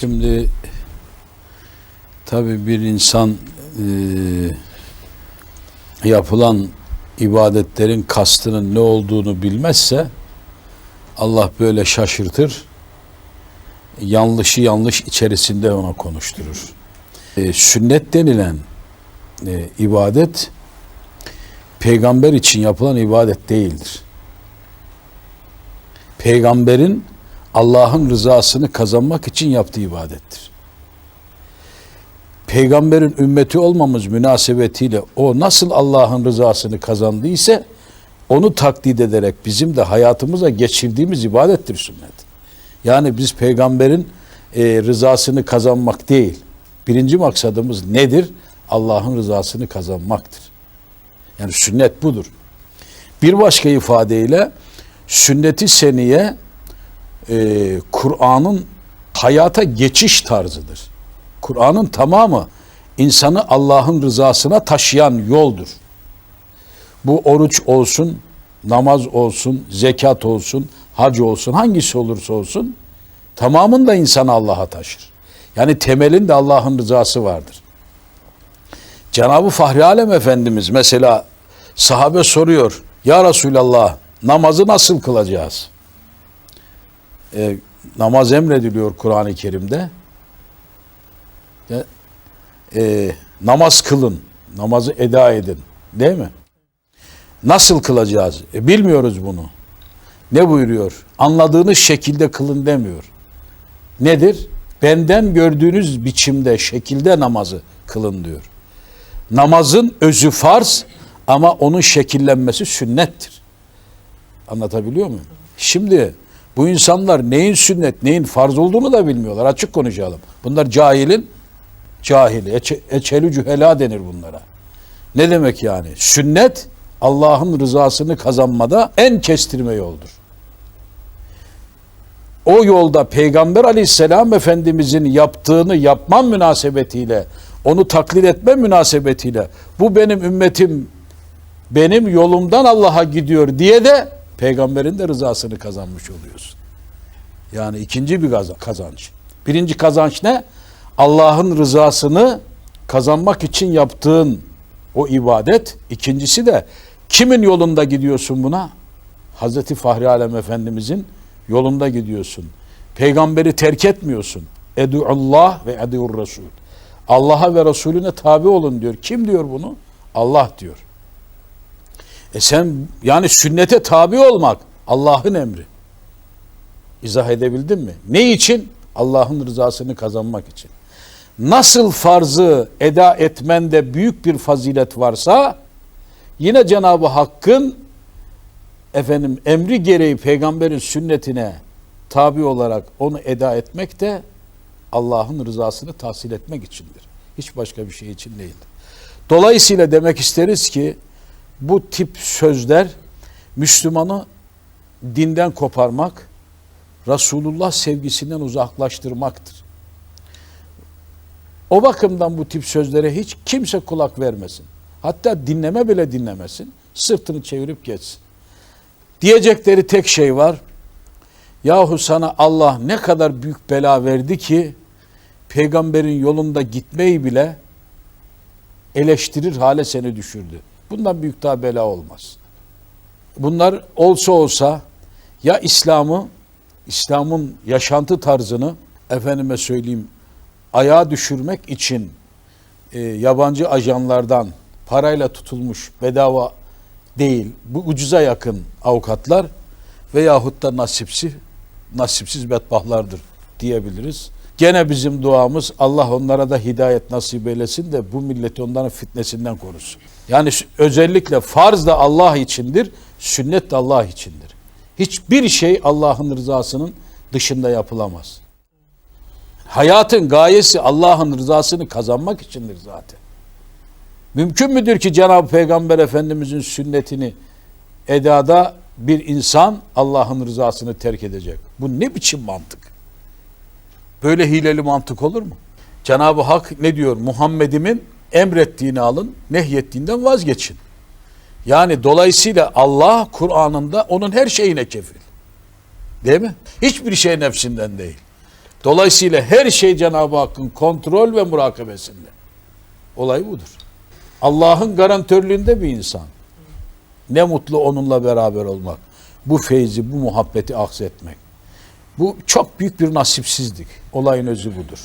Şimdi tabi bir insan e, yapılan ibadetlerin kastının ne olduğunu bilmezse Allah böyle şaşırtır. Yanlışı yanlış içerisinde ona konuşturur. E, sünnet denilen e, ibadet peygamber için yapılan ibadet değildir. Peygamberin Allah'ın rızasını kazanmak için yaptığı ibadettir. Peygamberin ümmeti olmamız münasebetiyle o nasıl Allah'ın rızasını kazandıysa onu taklit ederek bizim de hayatımıza geçirdiğimiz ibadettir sünnet. Yani biz peygamberin e, rızasını kazanmak değil. Birinci maksadımız nedir? Allah'ın rızasını kazanmaktır. Yani sünnet budur. Bir başka ifadeyle sünneti seniye e, Kur'an'ın hayata geçiş tarzıdır. Kur'an'ın tamamı insanı Allah'ın rızasına taşıyan yoldur. Bu oruç olsun, namaz olsun, zekat olsun, hac olsun, hangisi olursa olsun tamamında insanı Allah'a taşır. Yani temelinde Allah'ın rızası vardır. Cenab-ı Fahri Alem Efendimiz mesela sahabe soruyor. Ya Resulallah namazı nasıl kılacağız? E, namaz emrediliyor Kur'an-ı Kerim'de. E, e, namaz kılın, namazı eda edin. Değil mi? Nasıl kılacağız? E, bilmiyoruz bunu. Ne buyuruyor? Anladığınız şekilde kılın demiyor. Nedir? Benden gördüğünüz biçimde, şekilde namazı kılın diyor. Namazın özü farz ama onun şekillenmesi sünnettir. Anlatabiliyor muyum? Şimdi bu insanlar neyin sünnet, neyin farz olduğunu da bilmiyorlar. Açık konuşalım. Bunlar cahilin cahili. Eçe, eçeli cühela denir bunlara. Ne demek yani? Sünnet Allah'ın rızasını kazanmada en kestirme yoldur. O yolda Peygamber aleyhisselam Efendimizin yaptığını yapmam münasebetiyle, onu taklit etme münasebetiyle bu benim ümmetim benim yolumdan Allah'a gidiyor diye de peygamberin de rızasını kazanmış oluyorsun. Yani ikinci bir kazanç. Birinci kazanç ne? Allah'ın rızasını kazanmak için yaptığın o ibadet. İkincisi de kimin yolunda gidiyorsun buna? Hazreti Fahri Alem Efendimizin yolunda gidiyorsun. Peygamberi terk etmiyorsun. Allah ve edu'ur Resul. Allah'a ve Resulüne tabi olun diyor. Kim diyor bunu? Allah diyor. E sen yani sünnete tabi olmak Allah'ın emri. İzah edebildin mi? Ne için? Allah'ın rızasını kazanmak için. Nasıl farzı eda etmende büyük bir fazilet varsa yine Cenab-ı Hakk'ın efendim emri gereği peygamberin sünnetine tabi olarak onu eda etmek de Allah'ın rızasını tahsil etmek içindir. Hiç başka bir şey için değildir. Dolayısıyla demek isteriz ki bu tip sözler Müslümanı dinden koparmak, Resulullah sevgisinden uzaklaştırmaktır. O bakımdan bu tip sözlere hiç kimse kulak vermesin. Hatta dinleme bile dinlemesin. Sırtını çevirip geçsin. Diyecekleri tek şey var. Yahu sana Allah ne kadar büyük bela verdi ki peygamberin yolunda gitmeyi bile eleştirir hale seni düşürdü. Bundan büyük daha bela olmaz. Bunlar olsa olsa ya İslam'ı, İslam'ın yaşantı tarzını efendime söyleyeyim ayağa düşürmek için e, yabancı ajanlardan parayla tutulmuş bedava değil, bu ucuza yakın avukatlar veyahut da nasipsiz, nasipsiz bedbahtlardır diyebiliriz. Gene bizim duamız Allah onlara da hidayet nasip eylesin de bu milleti onların fitnesinden korusun. Yani özellikle farz da Allah içindir, sünnet de Allah içindir. Hiçbir şey Allah'ın rızasının dışında yapılamaz. Hayatın gayesi Allah'ın rızasını kazanmak içindir zaten. Mümkün müdür ki Cenab-ı Peygamber Efendimizin sünnetini edada bir insan Allah'ın rızasını terk edecek? Bu ne biçim mantık? Böyle hileli mantık olur mu? Cenab-ı Hak ne diyor? Muhammed'imin emrettiğini alın, nehyettiğinden vazgeçin. Yani dolayısıyla Allah Kur'an'ında onun her şeyine kefil. Değil mi? Hiçbir şey nefsinden değil. Dolayısıyla her şey Cenab-ı Hakk'ın kontrol ve murakabesinde. Olay budur. Allah'ın garantörlüğünde bir insan. Ne mutlu onunla beraber olmak. Bu feyzi, bu muhabbeti aksetmek. Bu çok büyük bir nasipsizlik. Olayın özü budur.